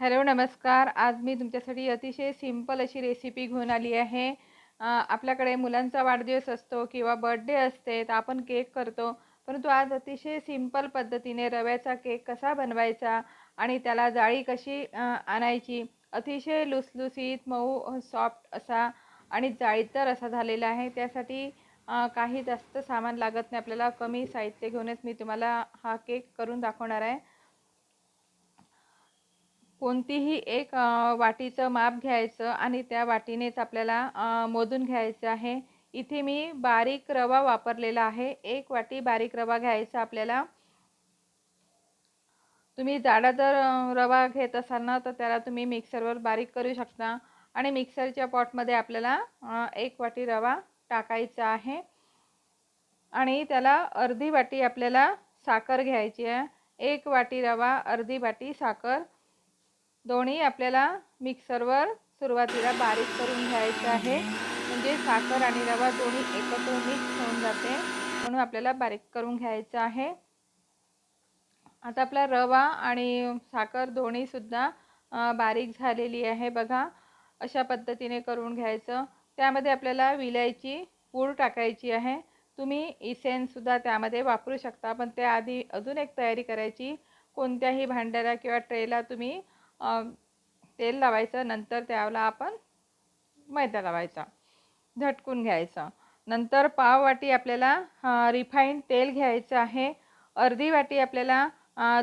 Hello नमस्कार. आज मी तुमच्यासाठी अतिशय सिंपल अशी रेसिपी घेऊन आली आहे. आपल्याकडे मुलांचा वाढदिवस असतो किंवा बर्थडे असते तर आपण केक करतो. परंतु आज अतिशय सिंपल पद्धतीने रव्याचा केक कसा बनवायचा आणि त्याला जाळी कशी आणायची अतिशय लुसलुसीत मऊ सॉफ्ट असा आणि जाळीदार असा झालेला आहे. त्यासाठी काही जास्त सामान लागत नाही. आपल्याला कमी साहित्य घेऊनच मी तुम्हाला हा केक करून दाखवणार आहे. कोणतीही एक वाटीचं माप घ्यायचं आणि त्या वाटीनेच आपल्याला मोजून घ्यायचं आहे. इथे मी बारीक रवा वापरलेला आहे. एक वाटी बारीक रवा घ्यायचा आपल्याला. तुम्ही जाडा जर रवा घेत असाल ना तर त्याला तुम्ही मिक्सरवर बारीक करू शकता. आणि मिक्सरच्या पॉटमध्ये आपल्याला एक वाटी रवा टाकायचा आहे. आणि त्याला अर्धी वाटी आपल्याला साखर घ्यायची आहे. एक वाटी रवा अर्धी वाटी साखर. दोन्ही आपल्याला मिक्सरवर सुरुवातीला बारीक करून घ्यायचं आहे. म्हणजे साखर आणि रवा दोन्ही एकत्र मिक्स होऊन जाते. म्हणून आपल्याला बारीक करून घ्यायचं आहे. आता आपला रवा आणि साखर दोन्हीसुद्धा बारीक झालेली आहे बघा. अशा पद्धतीने करून घ्यायचं. त्यामध्ये आपल्याला विलायची पूड टाकायची आहे. तुम्ही इसेनसुद्धा त्यामध्ये वापरू शकता. पण त्याआधी अजून एक तयारी करायची. कोणत्याही भांड्याला किंवा ट्रेला तुम्ही तेल लावायचं नंतर त्याला आपण मैदा लावायचा. झटकून घ्यायचं. नंतर पाव वाटी आपल्याला रिफाईंड तेल घ्यायचं आहे. अर्धी वाटी आपल्याला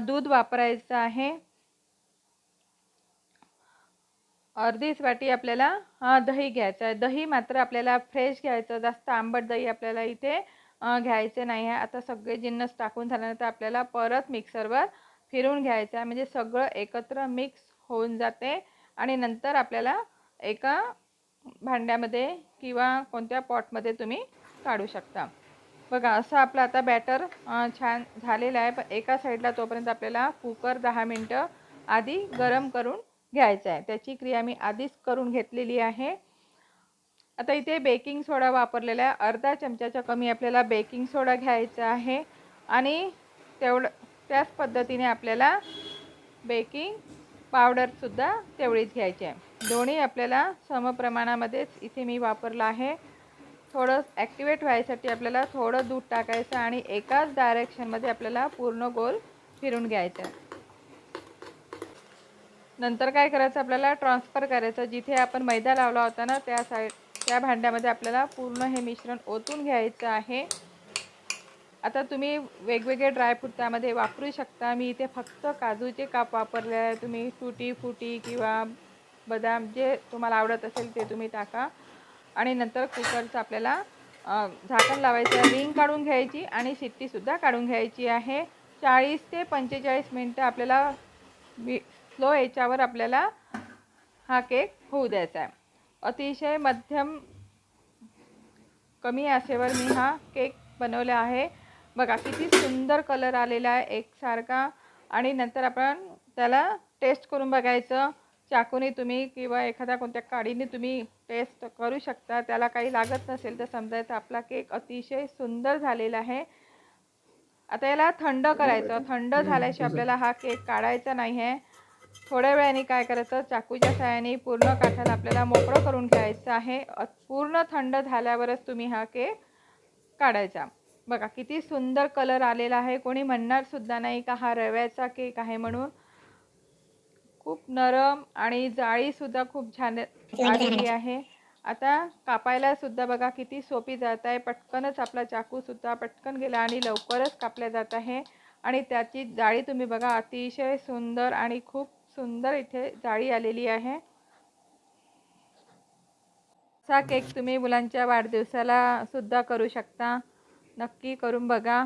दूध वापरायचं आहे. अर्धीच वाटी आपल्याला दही घ्यायचं आहे. दही मात्र आपल्याला फ्रेश घ्यायचं. जास्त आंबट दही आपल्याला इथे घ्यायचे नाही आहे आता सगळे जिन्नस टाकून झाल्यानंतर आपल्याला परत मिक्सरवर फिरून घ्यायचं आहे. म्हणजे सगळं एकत्र मिक्स होऊन जाते. आणि नंतर आपल्याला एका भांड्यामध्ये किंवा कोणत्या पॉटमध्ये तुम्ही काढू शकता. बघा असं आपलं आता बॅटर छान झालेलं आहे. पण एका साईडला तोपर्यंत आपल्याला कुकर दहा मिनटं आधी गरम करून घ्यायचं आहे. त्याची क्रिया मी आधीच करून घेतलेली आहे. आता इथे बेकिंग सोडा वापरलेला आहे. अर्धा चमच्याच्या कमी आपल्याला बेकिंग सोडा घ्यायचा आहे. आणि तेवढं त्याच पद्धतीने आपल्याला बेकिंग पावडरसुद्धा तेवढीच घ्यायची आहे. दोन्ही आपल्याला समप्रमाणामध्येच इथे मी वापरलं आहे. थोडं ॲक्टिवेट व्हायसाठी आपल्याला थोडं दूध टाकायचं आणि एकाच डायरेक्शनमध्ये आपल्याला पूर्ण गोल फिरून घ्यायचं आहे. नंतर काय करायचं आपल्याला ट्रान्सफर करायचं. जिथे आपण मैदा लावला होता ना त्या साईड त्या भांड्यामध्ये आपल्याला पूर्ण हे मिश्रण ओतून घ्यायचं आहे. आता तुम्ही वेगवेगळे ड्रायफ्रूट त्यामध्ये वापरू शकता. मी इथे फक्त काजूचे काप वापरले आहे तुम्ही टुटी फुटी किंवा बदाम जे तुम्हाला आवडत असेल ते तुम्ही टाका. आणि नंतर कुकरचं आपल्याला झाकण लावायचं आहे. रिंग काढून घ्यायची आणि शिट्टीसुद्धा काढून घ्यायची आहे. चाळीस ते पंचेचाळीस मिनटं आपल्याला मी स्लो याच्यावर आपल्याला हा केक होऊ द्यायचा आहे. अतिशय मध्यम कमी आशेवर मी हा केक बनवला आहे. बघा किती सुंदर कलर आलेला आहे एकसारखा. आणि नंतर आपण त्याला टेस्ट करून बघायचं. चाकूने तुम्ही किंवा एखाद्या कोणत्या काडीने तुम्ही टेस्ट करू शकता. त्याला काही लागत नसेल तर समजायचं आपला केक अतिशय सुंदर झालेला आहे. आता याला थंड करायचं. थंड झाल्याशिवाय आपल्याला हा केक काढायचा नाही आहे थोड्या वेळाने काय करायचं चाकूच्या साहाय्याने पूर्ण काठाला आपल्याला मोकळं करून घ्यायचं आहे. पूर्ण थंड झाल्यावरच तुम्ही हा केक काढायचा. बघा किती सुंदर कलर आलेला आहे. कोणी म्हणणार सुद्धा नाही का हा रव्याचा केक आहे म्हणून. खूप नरम आणि जाळीसुद्धा खूप छान आलेली आहे. आता कापायला सुद्धा बघा किती सोपी जात आहे. पटकनच आपला चाकूसुद्धा पटकन गेला आणि लवकरच कापल्या जात आहे. आणि त्याची जाळी तुम्ही बघा अतिशय सुंदर आणि खूप सुंदर इथे जाळी आलेली आहे. असा केक तुम्ही मुलांच्या वाढदिवसाला सुद्धा करू शकता. नक्की करून बघा.